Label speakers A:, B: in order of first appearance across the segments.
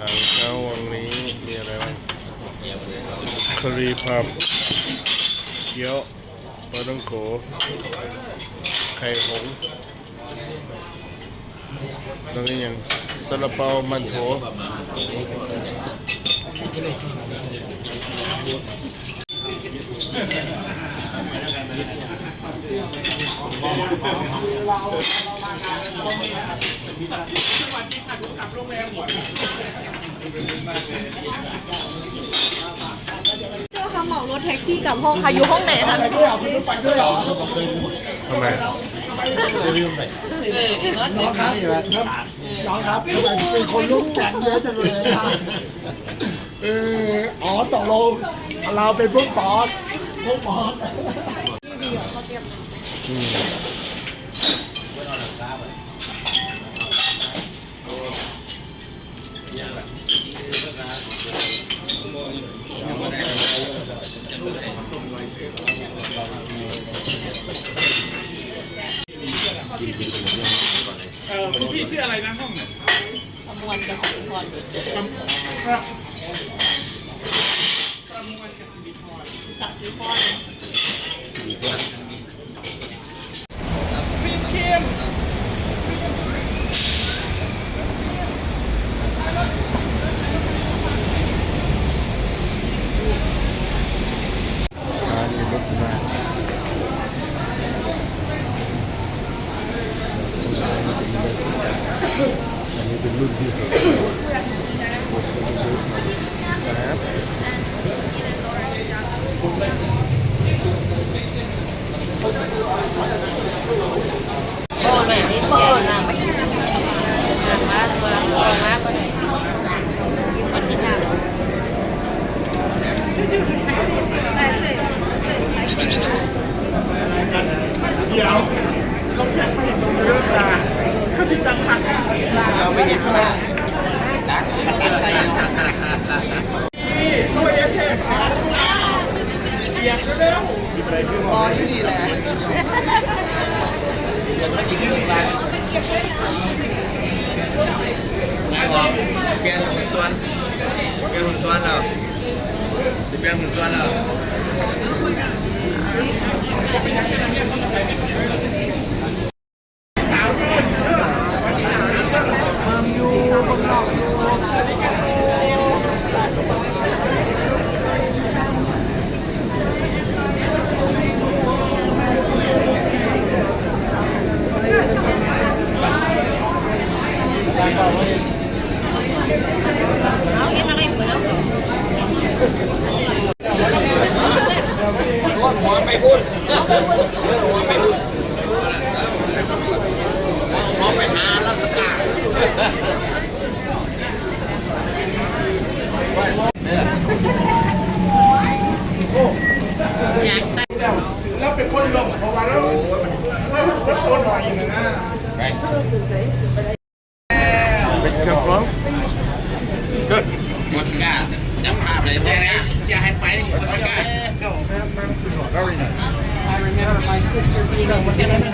A: หลังเช้าวันนี้ มีอะไรบ้างครีผับเกี๊ยว ปลาต้องโขไข่หงแล้วก็ยางซาลาเปามันโถเราจ้าค
B: ่ะเหมารถแท็กซี่กลับห้องค่ะอยู่ห้องไ
C: หนคะไปด้วยเหรคุณไปด้วยเหรอ
A: ทำไม
C: ลืมไปน้องครับน้องครับทำไมเป็นคนลุกแก่งเยอะจังเลยครัเอออ๋อตกลงเราเป็นพวกบอสพวกบอ
A: ส
D: ม
B: ีทอนดิครับประมวลกับมีทอนกับมีทอน
E: รออยู่น
B: ี่แห
E: ละเปลี่ยนหุ่นส่วนเปลี่ยนหุ่นส่วนแล้วเปลี่ยนหุ่นส่วนแล้วมองไปหาราชการแล้วเป็นคนลงพอวัาแล้วแล้วโนหน่อยีนะไป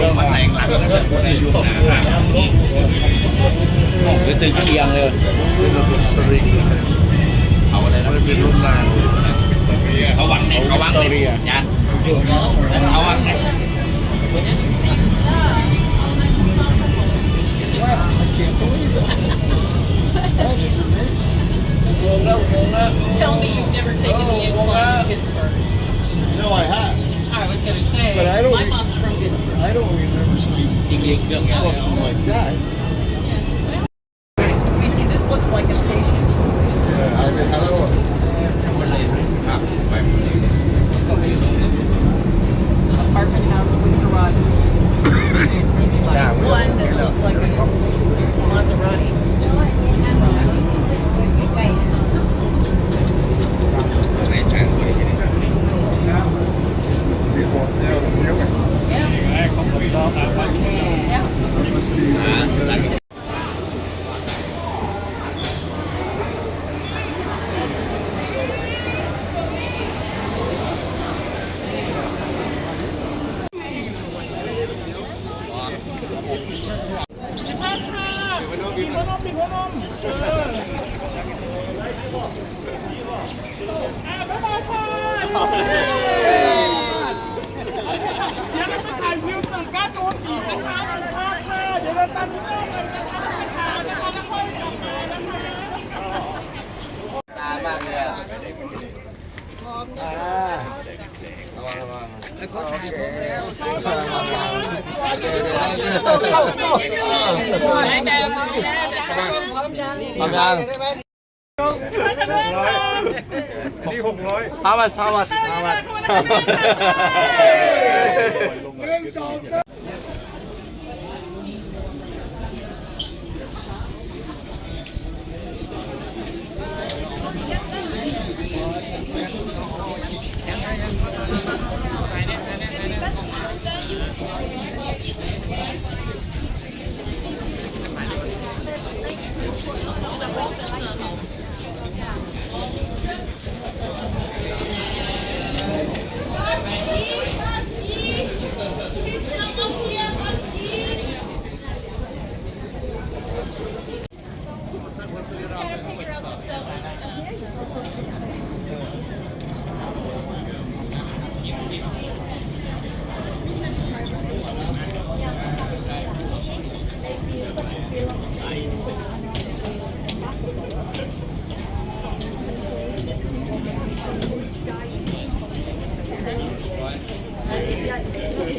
E: ลงมาแทงหลังแล้วก็ได้ยุ่งนะหรือตึงเอียงเลย
A: เป็นระบบสลิงเ
E: อาอะไรนะ
A: เป็นรุ่นแรง
E: เขาหวังเนี่ยเขาหวังเนี่ยจานเขาหวังเนี่ยงงแล้วงงแล้ว
F: Tell me you've never taken the incline in Pittsburgh.
C: No, I have.
F: I was going to say, my mom's from
C: I don't remember seeing
E: construction
C: like that.
E: ดี๋ยวเราไปถ่ายวิวตึกก้าตูนอีกนะคะภาพหน้าเดี๋ยวเราตัดภาพไปนะคะไปถ่ายนะคะแล้วค่อยส่งมานะคะตามากเลยอ่ะอ่าระวังระวังแล้วก็ถ่ายรูปแล้วไหนแต่พร้อมแล้วพร้อมยังพร้อมยังนี้หกร้อยเอามาเอามาเอามาหนึ่งสองสาม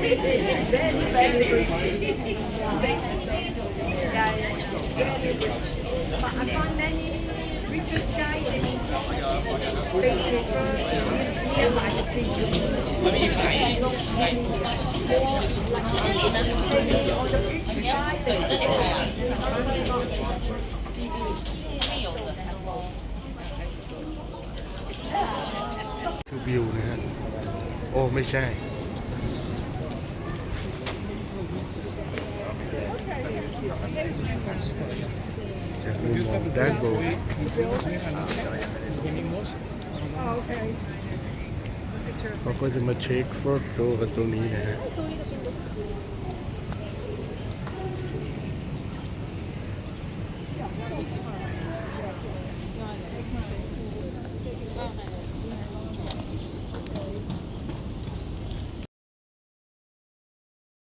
E: very, very rich. But I find many richest guys in England, they prefer near my trees. Or the rich guys, they prefer
A: คือวิวนะฮะโอ้ไม่ใช่ Dango. Okay. Ako di ma-check for to, ito nina.